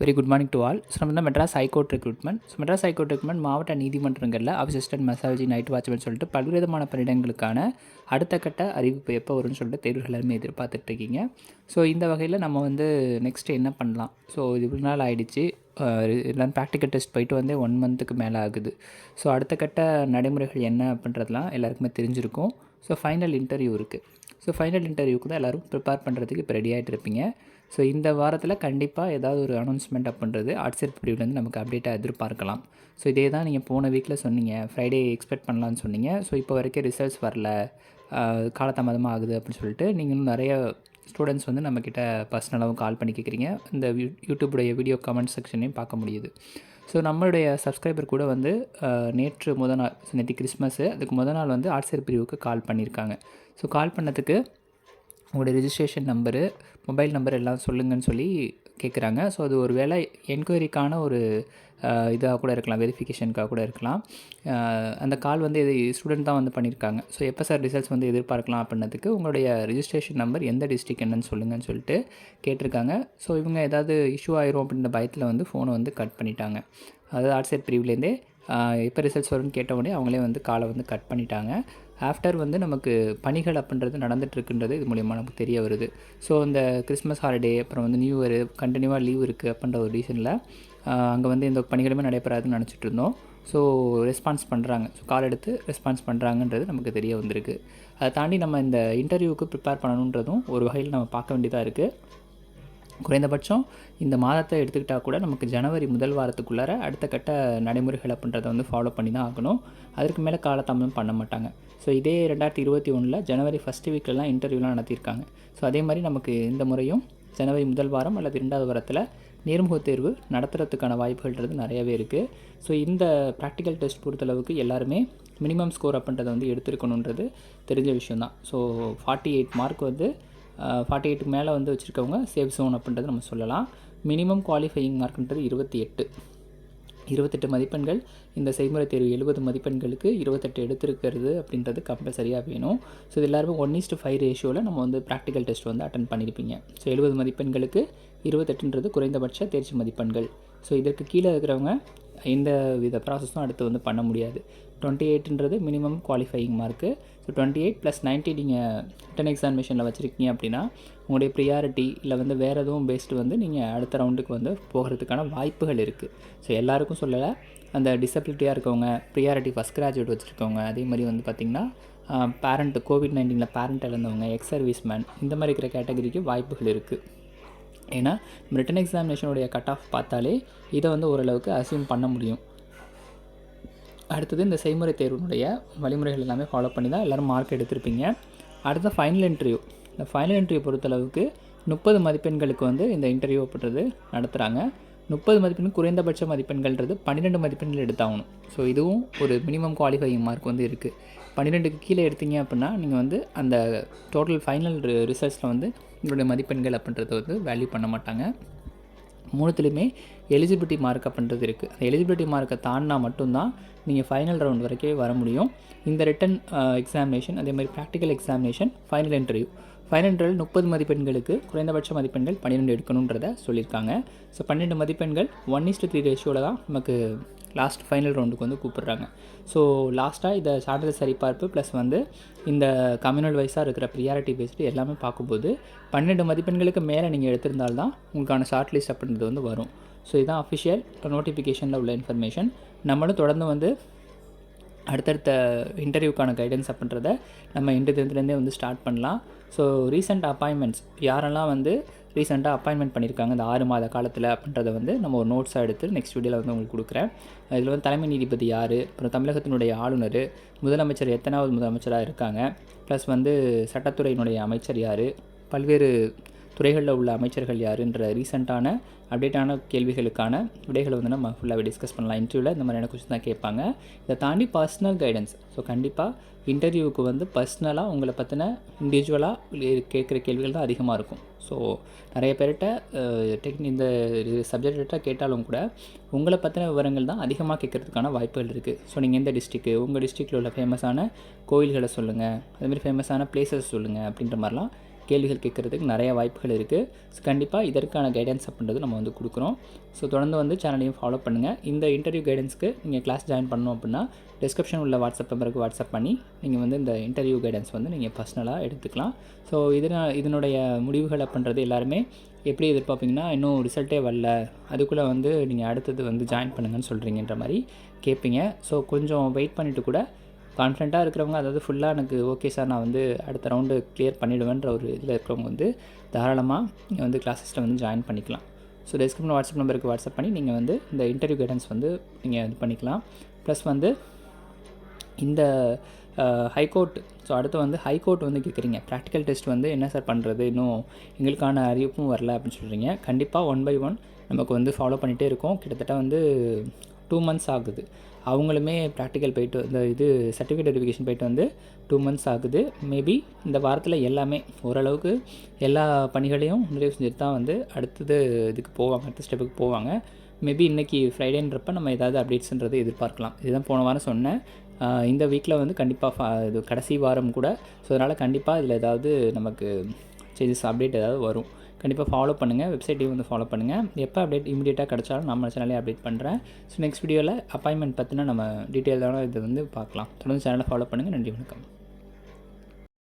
Very good morning to all so நம்ம வந்து Madras high court recruitment so Madras high court recruitment மாவட்ட நீதிமன்றங்களில் assistant மசாலஜி night watchman சொல்லிட்டு பல்வேறு விதமான பணியிடங்களுக்கான அடுத்த கட்ட அறிவிப்பு எப்போ வரும்னு சொல்லிட்டு தேர்வுகள் எல்லாருமே எதிர்பார்த்துட்டு இருக்கீங்க. ஸோ இந்த வகையில் நம்ம வந்து நெக்ஸ்ட் என்ன பண்ணலாம்? ஸோ இது இவ்வளோ நாள் ஆகிடுச்சு எல்லாம் ப்ராக்டிக்கல் டெஸ்ட் போயிட்டு வந்து ஒன் மந்த்துக்கு மேலே ஆகுது. ஸோ அடுத்த கட்ட நடைமுறைகள் என்ன அப்படின்றதுலாம் எல்லாருக்குமே தெரிஞ்சிருக்கும். ஸோ ஃபைனல் இன்டர்வியூ இருக்குது ஸோ ஃபைனல் இன்டர்வியூக்கு தான் எல்லோரும் ப்ரிப்பேர் பண்ணுறதுக்கு இப்போ ரெடி ஆகிட்டு இருப்பீங்க. ஸோ இந்த வாரத்தில் கண்டிப்பாக ஏதாவது ஒரு அனௌன்ஸ்மெண்ட் அப்படின்றது ஆட்சியர் பிரிவுலேருந்து நமக்கு அப்டேட்டாக எதிர்பார்க்கலாம். ஸோ இதே தான் நீங்கள் போன வீக்கில் சொன்னீங்க. ஃப்ரைடே எக்ஸ்பெக்ட் பண்ணலான்னு சொன்னீங்க. ஸோ இப்போ வரைக்கும் ரிசல்ட்ஸ் வரல. காலதாமதமாக ஆகுது அப்படின்னு சொல்லிட்டு நீங்களும் நிறைய ஸ்டூடெண்ட்ஸ் வந்து நம்மக்கிட்ட பர்சனலாகவும் கால் பண்ணி கேட்குறீங்க இந்த யூ- யூடியூபுடைய வீடியோ கமெண்ட் செக்ஷனையும் பார்க்க முடியுது. ஸோ நம்மளுடைய சப்ஸ்கிரைபர் கூட வந்து நேற்று முத நாள் so நேற்று கிறிஸ்மஸ்ஸு அதுக்கு முத நாள் வந்து ஆட்சியர் பிரிவுக்கு கால் பண்ணியிருக்காங்க ஸோ கால் பண்ணதுக்கு உங்களுடைய ரிஜிஸ்ட்ரேஷன் நம்பரு மொபைல் நம்பர் எல்லாம் சொல்லுங்கன்னு சொல்லி கேட்குறாங்க. ஸோ அது ஒரு வேளை என்கொயரிக்கான ஒரு இதாக கூட இருக்கலாம் வெரிஃபிகேஷனுக்காக கூட இருக்கலாம். அந்த கால் வந்து இது ஸ்டூடெண்ட் தான் வந்து பண்ணியிருக்காங்க. ஸோ எப்போ சார் ரிசல்ட்ஸ் வந்து எதிர்பார்க்கலாம் அப்படின்னதுக்கு உங்களுடைய ரிஜிஸ்ட்ரேஷன் நம்பர் எந்த டிஸ்ட்ரிக் என்னன்னு சொல்லுங்கன்னு சொல்லிட்டு கேட்டிருக்காங்க. ஸோ இவங்க ஏதாவது இஷ்யூ ஆயிரும் அப்படின்ற பயத்தில் வந்து ஃபோனை வந்து கட் பண்ணிட்டாங்க. அதாவது ஆட்சைட் பிரிவுலேருந்தே எப்போ ரிசல்ட்ஸ் வரும்னு கேட்ட உடனே அவங்களே வந்து காலை வந்து கட் பண்ணிட்டாங்க. ஆஃப்டர் வந்து நமக்கு பணிகள் அப்படின்றது நடந்துகிட்ருக்குன்றது இது மூலயமா நமக்கு தெரிய வருது. ஸோ இந்த கிறிஸ்மஸ் ஹாலிடே அப்புறம் வந்து நியூ இயர் கண்டினியூவாக லீவ் இருக்குது அப்படின்ற ஒரு ரீசனில் அங்கே வந்து எந்த பணிகளுமே நடைபெறாதுன்னு நினச்சிட்டு இருந்தோம் ஸோ ரெஸ்பான்ஸ் பண்ணுறாங்க ஸோ கால் எடுத்து ரெஸ்பான்ஸ் பண்ணுறாங்கன்றது நமக்கு தெரிய வந்திருக்கு. அதை தாண்டி நம்ம இந்த இன்டர்வியூக்கு ப்ரிப்பேர் பண்ணணுன்றதும் ஒரு வகையில் நம்ம பார்க்க வேண்டியதாக இருக்குது குறைந்தபட்சம் இந்த மாதத்தை எடுத்துக்கிட்டால் கூட நமக்கு ஜனவரி முதல் வாரத்துக்குள்ளார அடுத்த கட்ட நடைமுறைகள் அப்படின்றத வந்து ஃபாலோ பண்ணி தான் ஆகணும். அதற்கு மேலே காலதாமதம் பண்ண மாட்டாங்க. ஸோ இதே ரெண்டாயிரத்தி இருபத்தி ஒன்றில் ஜனவரி ஃபஸ்ட்டு வீக்லலாம் இன்டர்வியூலாம் நடத்தியிருக்காங்க. ஸோ அதே மாதிரி நமக்கு இந்த முறையும் ஜனவரி முதல் வாரம் அல்லது இரண்டாவது வாரத்தில் நேர்முகத் தேர்வு நடத்துறதுக்கான வாய்ப்புகள்ன்றது நிறையவே இருக்குது ஸோ இந்த ப்ராக்டிக்கல் டெஸ்ட் பொறுத்தளவுக்கு எல்லாருமே மினிமம் ஸ்கோர் அப்படின்றத வந்து எடுத்துருக்கணுன்றது தெரிஞ்ச விஷயம்தான். ஸோ ஃபார்ட்டி எயிட் மார்க் வந்து ஃபார்ட்டி எயிட்டுக்கு மேலே வந்து வச்சுருக்கவங்க சேஃப் ஜோன் அப்படின்றது நம்ம சொல்லலாம். மினிமம் குவாலிஃபையிங் மார்க்ன்றது இருபத்தி எட்டு. இருபத்தெட்டு மதிப்பெண்கள் இந்த செய்முறை தேர்வு எழுபது மதிப்பெண்களுக்கு இருபத்தெட்டு எடுத்திருக்கிறது அப்படின்றது கம்பல்சரியாக வேணும். ஸோ இது எல்லாருமே ஒன் இஸ்டு ஃபைவ் ரேஷியோவில் நம்ம வந்து ப்ராக்டிக்கல் டெஸ்ட் வந்து அட்டன் பண்ணியிருப்பீங்க ஸோ எழுபது மதிப்பெண்களுக்கு இருபத்தெட்டுன்றது குறைந்தபட்ச தேர்ச்சி மதிப்பெண்கள். ஸோ இதற்கு கீழே இருக்கிறவங்க எந்த வித ப்ராசஸும் அடுத்து வந்து பண்ண முடியாது. Twenty எயிட்ன்றது minimum qualifying mark so twenty eight plus ninety நீங்கள் ரிட்டன் எக்ஸாமினேஷனில் வச்சுருக்கீங்க அப்படின்னா உங்களுடைய ப்ரியாரிட்டி இல்லை வந்து வேறு எதுவும் பேஸ்டு வந்து நீங்கள் அடுத்த ரவுண்டுக்கு வந்து போகிறதுக்கான வாய்ப்புகள் இருக்குது ஸோ எல்லாருக்கும் சொல்லலை அந்த டிசபிலிட்டியாக இருக்கவங்க ப்ரியாரிட்டி ஃபஸ்ட் கிராஜுவேட் வச்சுருக்கவங்க அதே மாதிரி வந்து பார்த்திங்கன்னா பேரண்ட் கோவிட் நைன்டீனில் பேரண்ட் இழந்தவங்க எக்ஸ் சர்வீஸ்மேன் இந்த மாதிரி இருக்கிற கேட்டகரிக்கு வாய்ப்புகள் இருக்குது ஏன்னா ரிட்டன் எக்ஸாமினேஷனுடைய கட் ஆஃப் பார்த்தாலே இதை வந்து ஓரளவுக்கு அசியூம் பண்ண முடியும். அடுத்தது இந்த செய்முறை தேர்வினுடைய வழிமுறைகள் எல்லாமே ஃபாலோ பண்ணி தான் எல்லோரும் மார்க் எடுத்திருப்பீங்க. அடுத்த ஃபைனல் இன்டர்வியூ இந்த ஃபைனல் இன்டர்வியூ பொறுத்தளவுக்கு முப்பது மதிப்பெண்களுக்கு வந்து இந்த இன்டர்வியூ அப்படின்றது நடத்துகிறாங்க முப்பது மதிப்பெண் குறைந்தபட்ச மதிப்பெண்கள்ன்றது பன்னிரெண்டு மதிப்பெண்கள் எடுத்தாகணும். ஸோ இதுவும் ஒரு மினிமம் குவாலிஃபையிங் மார்க் வந்து இருக்குது பன்னிரெண்டுக்கு கீழே எடுத்தீங்க அப்படின்னா நீங்கள் வந்து அந்த டோட்டல் ஃபைனல் ரிசல்ட்ஸில் வந்து உங்களுடைய மதிப்பெண்கள் அப்படின்றத வந்து வேல்யூ பண்ண மாட்டாங்க. மூணுத்துலேயுமே எலிஜிபிலிட்டி மார்க் அப்படின்றது இருக்குது அந்த எலிஜிபிலிட்டி மார்க்கை தாண்டினா மட்டும்தான் நீங்கள் ஃபைனல் ரவுண்ட் வரைக்கும் வர முடியும். இந்த ரிட்டன் எக்ஸாமினேஷன் அதே மாதிரி practical examination final interview final interview முப்பது மதிப்பெண்களுக்கு குறைந்தபட்ச மதிப்பெண்கள் பன்னிரெண்டு எடுக்கணுன்றத சொல்லியிருக்காங்க. ஸோ பன்னெண்டு மதிப்பெண்கள் ஒன் இஸ்டு த்ரீ ரேஷியோவில் தான் நமக்கு லாஸ்ட் ஃபைனல் ரவுண்டுக்கு வந்து கூப்பிடுறாங்க. ஸோ லாஸ்ட்டாக இதை சான்றிதழ் சரிபார்ப்பு ப்ளஸ் வந்து இந்த கம்யூனல் வைஸாக இருக்கிற ப்ரியாரிட்டி பேஸ்டு எல்லாமே பார்க்கும்போது பன்னெண்டு மதிப்பெண்களுக்கு மேலே நீங்கள் எடுத்திருந்தால்தான் உங்களுக்கான ஷார்ட் லிஸ்ட் அப்படின்றது வந்து வரும். ஸோ இதுதான் அஃபிஷியல் நோட்டிஃபிகேஷனில் உள்ள இன்ஃபர்மேஷன் நம்மளும் தொடர்ந்து வந்து அடுத்தடுத்த இன்டர்வியூக்கான கைடன்ஸ் அப்படின்றத நம்ம இன்று தினத்துலேருந்தே வந்து ஸ்டார்ட் பண்ணலாம். ஸோ ரீசெண்ட் அப்பாயின்மெண்ட்ஸ் யாரெல்லாம் வந்து ரீசெண்டாக அப்பாயின்மெண்ட் பண்ணியிருக்காங்க இந்த ஆறு மாத காலத்தில் அப்படின்றத வந்து நம்ம ஒரு நோட்ஸாக எடுத்து நெக்ஸ்ட் வீடியோவில் வந்து உங்களுக்கு கொடுக்குறேன். இதில் வந்து தலைமை நீதிபதி யார்? அப்புறம் தமிழகத்தினுடைய ஆளுநர். முதலமைச்சர் எத்தனாவது முதலமைச்சராக இருக்காங்க? ப்ளஸ் வந்து சட்டத்துறையினுடைய அமைச்சர் யார்? பல்வேறு துறைகளில் உள்ள அமைச்சர்கள் யாருன்ற ரீசெண்டான அப்டேட்டான கேள்விகளுக்கான விடைகளை வந்து நம்ம ஃபுல்லாகவே டிஸ்கஸ் பண்ணலாம். இன்டர்வியூவில் இந்த மாதிரியான கொஸ்டின் தான் கேட்பாங்க. இதை தாண்டி பர்சனல் கைடன்ஸ் ஸோ கண்டிப்பாக இன்டர்வியூவுக்கு வந்து பர்சனலாக உங்களை பற்றின இண்டிவிஜுவலாக கேட்குற கேள்விகள் தான் அதிகமாக இருக்கும். ஸோ நிறைய பேர்கிட்ட டெக்னி இந்த சப்ஜெக்டாக கேட்டாலும் கூட உங்களை பற்றின விவரங்கள் தான் அதிகமாக கேட்குறதுக்கான வாய்ப்புகள் இருக்குது ஸோ நீங்கள் எந்த டிஸ்ட்ரிக்கு உங்கள் டிஸ்ட்ரிக்டில் உள்ள ஃபேமஸான கோயில்களை சொல்லுங்கள் அதுமாதிரி ஃபேமஸான பிளேசஸ் சொல்லுங்கள் அப்படின்ற மாதிரிலாம் கேள்விகள் கேட்குறதுக்கு நிறைய வாய்ப்புகள் இருக்குது ஸோ கண்டிப்பாக இதற்கான கைடன்ஸ் அப்படின்றது நம்ம வந்து கொடுக்குறோம். ஸோ தொடர்ந்து வந்து சேனலையும் ஃபாலோ பண்ணுங்கள் இந்த இன்டர்வியூ கைடன்ஸ்க்கு நீங்கள் கிளாஸ் ஜாயின் பண்ணணும் அப்படின்னா டிஸ்கிரிப்ஷன் உள்ள வாட்ஸ்அப் நம்பருக்கு வாட்ஸ்அப் பண்ணி நீங்கள் வந்து இந்த இன்டர்வியூ கைடன்ஸ் வந்து நீங்கள் பர்சனலாக எடுத்துக்கலாம். ஸோ இதனால் இதனுடைய முடிவுகள் அப்படின்றது எல்லாருமே எப்படி எதிர்பார்ப்பீங்கன்னா இன்னும் ரிசல்ட்டே வரல. அதுக்குள்ளே வந்து நீங்கள் அடுத்தது வந்து ஜாயின் பண்ணுங்கன்னு சொல்கிறீங்கன்ற மாதிரி கேட்பீங்க. ஸோ கொஞ்சம் வெயிட் பண்ணிவிட்டு கூட கான்ஃபிடண்ட்டாக இருக்கிறவங்க அதாவது ஃபுல்லாக எனக்கு ஓகே சார் நான் வந்து அடுத்த ரவுண்டு கிளியர் பண்ணிவிடுவேன்ற ஒரு இதில் இருக்கிறவங்க வந்து தாராளமாக நீங்கள் வந்து கிளாஸஸில் வந்து ஜாயின் பண்ணிக்கலாம். ஸோ டெஸ்கிரிப்ஷன் வாட்ஸ்அப் நம்பருக்கு வாட்ஸ்அப் பண்ணி நீங்கள் வந்து இந்த இன்டர்வியூ கைடன்ஸ் வந்து நீங்கள் இது பண்ணிக்கலாம். ப்ளஸ் வந்து இந்த ஹைகோர்ட் ஸோ அடுத்து வந்து ஹைகோர்ட் வந்து கேட்குறீங்க ப்ராக்டிக்கல் டெஸ்ட் வந்து என்ன சார் பண்ணுறது இன்னும் எங்களுக்கான அறிவிப்பும் வரல அப்படின்னு சொல்கிறீங்க கண்டிப்பாக ஒன் பை ஒன் நமக்கு வந்து ஃபாலோ பண்ணிகிட்டே இருக்கோம். கிட்டத்தட்ட வந்து டூ மந்த்ஸ் ஆகுது. அவங்களுமே ப்ராக்டிக்கல் போயிட்டு இந்த இது சர்டிஃபிகேட் வெரிஃபிகேஷன் போயிட்டு வந்து டூ மந்த்ஸ் ஆகுது. மேபி இந்த வாரத்தில் எல்லாமே ஓரளவுக்கு எல்லா பணிகளையும் நிறைவு செஞ்சுட்டு தான் வந்து அடுத்தது இதுக்கு போவாங்க அடுத்த ஸ்டெப்புக்கு போவாங்க. மேபி இன்றைக்கி ஃப்ரைடேன்றப்ப நம்ம ஏதாவது அப்டேட்ஸ்ன்றது எதிர்பார்க்கலாம். இதுதான் போன வாரம் சொன்னேன். இந்த வீக்கில் வந்து கண்டிப்பாக இது கடைசி வாரம் கூட. ஸோ அதனால் கண்டிப்பாக இதில் ஏதாவது நமக்கு சேஞ்சஸ் அப்டேட் ஏதாவது வரும். கண்டிப்பாக ஃபாலோ பண்ணுங்கள் வெப்சைட்டையும் வந்து ஃபாலோ பண்ணுங்கள் எப்போ அப்டேட் இமீடியட்டாக கிடச்சாலும் நம்ம சேனலே அப்டேட் பண்ணுறேன் ஸோ நெக்ஸ்ட் வீடியோவில் அப்பாயின்மெண்ட் பற்றினா நம்ம டீட்டெயிலான இதை வந்து பார்க்கலாம். தொடர்ந்து சேனலை ஃபாலோ பண்ணுங்கள் நன்றி வணக்கம்.